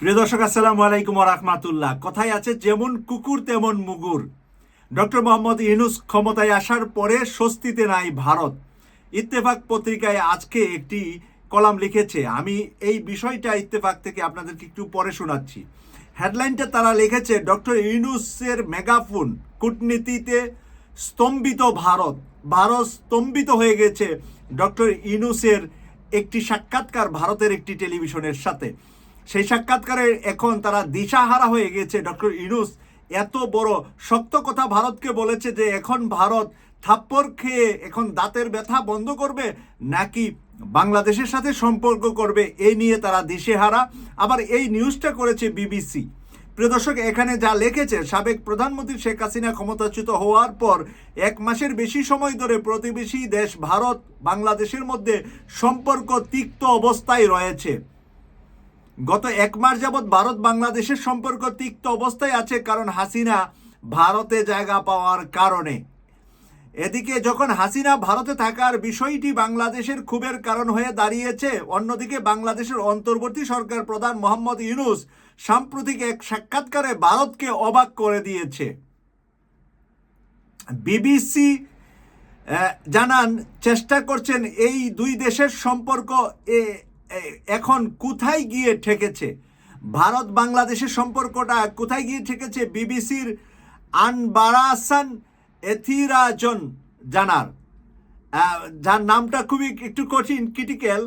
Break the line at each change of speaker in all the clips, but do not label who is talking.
প্রিয় দর্শক, আসসালামু আলাইকুম রহমাতুল্লাহ। কথায় আছে, যেমন কুকুর, তেমন মুগুর। ডক্টর মোহাম্মদ ইউনুস ক্ষমতায় আসার পরে স্বস্তিতে নাই ভারত। ইত্তেফাক পত্রিকায় আজকে একটি কলাম লিখেছে। আমি এই বিষয়টা ইত্তেফাক থেকে আপনাদেরকে একটু পরে শোনাচ্ছি। হেডলাইনটা তারা লিখেছে, ডক্টর ইউনুসের মেগাফোন কূটনীতিতে স্তম্ভিত ভারত। ভারত স্তম্ভিত হয়ে গেছে ডক্টর ইউনুসের একটি সাক্ষাৎকার ভারতের একটি টেলিভিশনের সাথে। সেই সাক্ষাৎকারে এখন তারা দিশাহারা হয়ে গেছে। ডক্টর ইউনুস এত বড় শক্ত কথা ভারতকে বলেছে যে, এখন ভারত থাপ্পড় খেয়ে এখন দাঁতের ব্যথা বন্ধ করবে নাকি বাংলাদেশের সাথে সম্পর্ক করবে এই নিয়ে তারা দিশেহারা। আবার এই নিউজটা করেছে বিবিসি। প্রিয় দর্শক, এখানে যা লিখেছে, সাবেক প্রধানমন্ত্রী শেখ হাসিনা ক্ষমতাচ্যুত হওয়ার পর এক মাসের বেশি সময় ধরে প্রতিবেশী দেশ ভারত বাংলাদেশের মধ্যে সম্পর্ক তিক্ত অবস্থায় রয়েছে। গত এক মাস যাবৎ ভারত বাংলাদেশের সম্পর্ক তিক্ত অবস্থায় আছে কারণ হাসিনা ভারতে জায়গা পাওয়ার কারণে। এদিকে যখন হাসিনা ভারতে থাকার বিষয়টি বাংলাদেশের ক্ষোভের কারণ হয়ে দাঁড়িয়েছে, অন্যদিকে বাংলাদেশের অন্তর্বর্তী সরকার প্রধান মোহাম্মদ ইউনুস সাম্প্রতিক এক সাক্ষাৎকারে ভারতকে অবাক করে দিয়েছে। বিবিসি জানান, চেষ্টা করছেন এই দুই দেশের সম্পর্ক এখন কোথায় গিয়ে ঠেকেছে? ভারত বাংলাদেশের সম্পর্কটা কোথায় গিয়ে ঠেকেছে? বিবিসির আনবারাসান এথিরাজন জানার। যার নামটা খুবই একটু কঠিন ক্রিটিক্যাল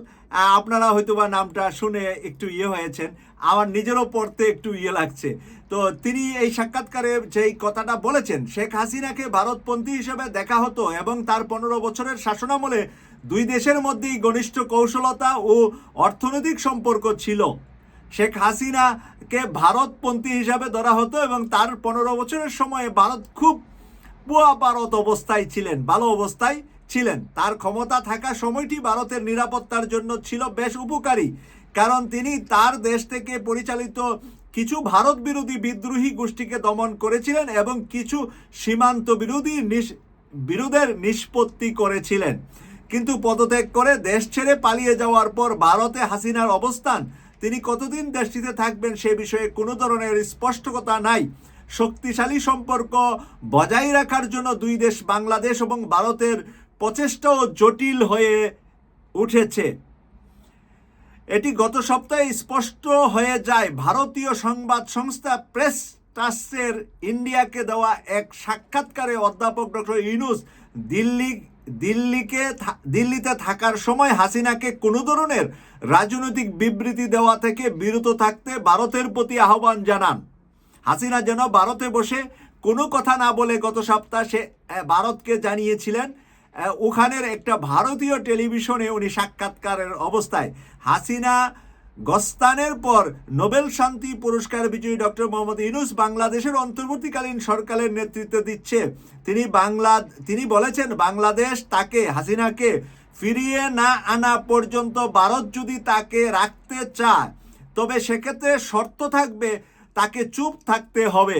আপনারা হয়তো বা নামটা শুনে একটু ইয়ে হয়েছেন। আমার নিজেরও পড়তে একটু ইয়ে লাগছে। তো তিনি এই সাক্ষাৎকারে যেই কথাটা বলেছেন, শেখ হাসিনাকে ভারতপন্থী হিসেবে দেখা হতো এবং তার পনেরো বছরের শাসনামলে দুই দেশের মধ্যেই ঘনিষ্ঠ কৌশলতা ও অর্থনৈতিক সম্পর্ক ছিল। শেখ হাসিনাকে ভারতপন্থী হিসাবে ধরা হতো এবং তার পনেরো বছরের সময়ে ভারত খুব পুয়া ভারত অবস্থায় ছিলেন, ভালো অবস্থায় ছিলেন। তার ক্ষমতা থাকা সময়টি ভারতের নিরাপত্তার জন্য ছিল বেশ উপকারী, কারণ তিনি তার দেশ থেকে পরিচালিত কিছু ভারত বিরোধী বিদ্রোহী গোষ্ঠীকে দমন করেছিলেন এবং কিছু সীমান্ত বিরোধী বিরোধের নিষ্পত্তি করেছিলেন। কিন্তু পদত্যাগ করে দেশ ছেড়ে পালিয়ে যাওয়ার পর ভারতে হাসিনার অবস্থান, তিনি কতদিন দেশটিতে থাকবেন সে বিষয়ে কোনো ধরনের স্পষ্টতা নাই। শক্তিশালী সম্পর্ক বজায় রাখার জন্য দুই দেশ বাংলাদেশ এবং ভারতের প্রচেষ্টাও জটিল হয়ে উঠেছে। এটি গত সপ্তাহে স্পষ্ট হয়ে যায়। ভারতীয় সংবাদ সংস্থা প্রেস ট্রাস্টের ইন্ডিয়াকে দেওয়া এক সাক্ষাৎকারে অধ্যাপক ডক্টর ইউনুস দিল্লি, দিল্লিকে দিল্লিতে থাকার সময় হাসিনাকে কোনো ধরনের রাজনৈতিক বিবৃতি দেওয়া থেকে বিরত থাকতে ভারতের প্রতি আহ্বান জানান। হাসিনা যেন ভারতে বসে কোনো কথা না বলে গত সপ্তাহে সে ভারতকে জানিয়েছিলেন ওখানের একটা ভারতীয় টেলিভিশনে উনি সাক্ষাৎকারের অবস্থায় হাসিনা গস্তানের পর নোবেল শান্তি পুরস্কার বিজয়ী ডক্টর মোহাম্মদ ইউনুস বাংলাদেশের অন্তর্বর্তীকালীন সরকারের নেতৃত্ব দিচ্ছে। তিনি বাংলা তিনি বলেছেন, বাংলাদেশ তাকে, হাসিনাকে ফিরিয়ে না আনা পর্যন্ত ভারত যদি তাকে রাখতে চায়, তবে সেক্ষেত্রে শর্ত থাকবে, তাকে চুপ থাকতে হবে।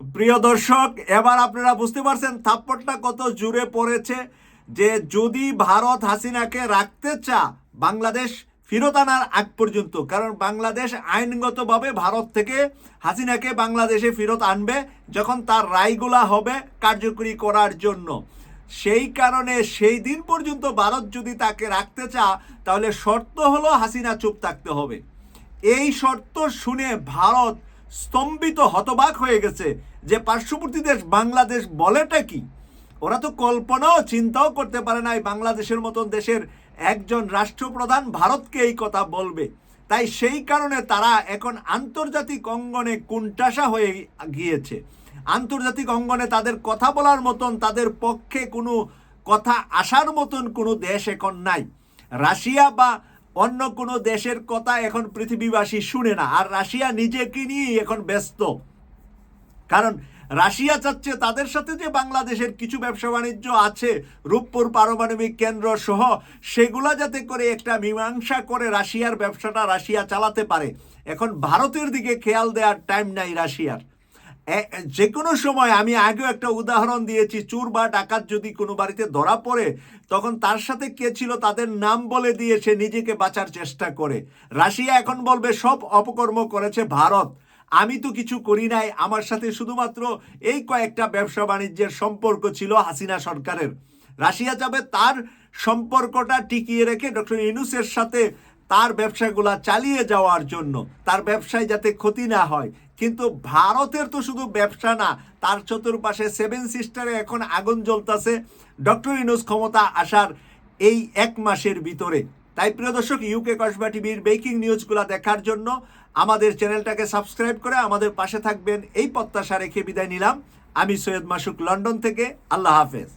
প্রিয় দর্শক, এবার আপনারা বুঝতে পারছেন থাপ্পড়টা কত জুড়ে পড়েছে। যে যদি ভারত হাসিনাকে রাখতে চা বাংলাদেশ ফেরত আনার আগ পর্যন্ত, কারণ বাংলাদেশ আইনগতভাবে ভারত থেকে হাসিনাকে বাংলাদেশে ফেরত আনবে যখন তার রায়গুলা হবে কার্যকরী করার জন্য। সেই কারণে সেই দিন পর্যন্ত ভারত যদি তাকে রাখতে চা তাহলে শর্ত হলো হাসিনা চুপ থাকতে হবে। এই শর্ত শুনে ভারত স্তম্ভিত হতবাক হয়ে গেছে যে পার্শ্ববর্তী দেশ বাংলাদেশ বলেটা কি? ওরা তো কল্পনাও, চিন্তাও করতে পারে না এই বাংলাদেশের মতন দেশের একজন রাষ্ট্রপ্রধান ভারতকে এই কথা বলবে। তাই সেই কারণে তারা এখন আন্তর্জাতিক অঙ্গনে কুণ্ঠাসা হয়ে গিয়েছে। আন্তর্জাতিক অঙ্গনে তাদের কথা বলার মতন, তাদের পক্ষে কোনো কথা আসার মতন কোনো দেশ এখন নাই। রাশিয়া বা অন্য কোনো দেশের কথা এখন পৃথিবীবাসী শুনে না, আর রাশিয়া নিজেকে নিয়েই এখন ব্যস্ত। কারণ রাশিয়া চাচ্ছে তাদের সাথে যে বাংলাদেশের কিছু ব্যবসা বাণিজ্য আছে, রূপপুর পারমাণবিক কেন্দ্র সহ সেগুলা যাতে করে একটা মীমাংসা করে রাশিয়ার ব্যবসাটা রাশিয়া চালাতে পারে। এখন ভারতের দিকে খেয়াল দেওয়ার টাইম নাই রাশিয়ার। যে কোনো সময় আমি আগেও একটা উদাহরণ দিয়েছি, চুর বা ডাকাত যদি কোনো বাড়িতে ধরা পড়ে, তখন তার সাথে কে ছিল তাদের নাম বলে দিয়ে সে নিজেকে বাঁচার চেষ্টা করে। রাশিয়া এখন বলবে, সব অপকর্ম করেছে ভারত। আমি তো কিছু করি নাই। আমার সাথে শুধুমাত্র এই কয়েকটা ব্যবসা বাণিজ্যের সম্পর্ক ছিল হাসিনা সরকারের। রাশিয়া যাবে, তার সম্পর্কটা টিকিয়ে রেখে ডক্টর ইনুসের সাথে তার ব্যবসাগুলা চালিয়ে যাওয়ার জন্য, তার ব্যবসায় যাতে ক্ষতি না হয়। কিন্তু ভারতের তো শুধু ব্যবসা না, তার চতুর্পাশে সেভেন সিস্টারে এখন আগুন জ্বলতাছে। ডক্টর ইনুস ক্ষমতা আসার এই এক মাসের ভিতরে। তাই প্রিয় দর্শক ইউকে কসবা টিভির বেকিং নিউজগুলো দেখার জন্য আমাদের চ্যানেলটাকে সাবস্ক্রাইব করে আমাদের পাশে থাকবেন। এই প্রত্যাশা রেখে বিদায় নিলাম। আমি সৈয়দ মাসুক, লন্ডন থেকে। আল্লাহ হাফেজ।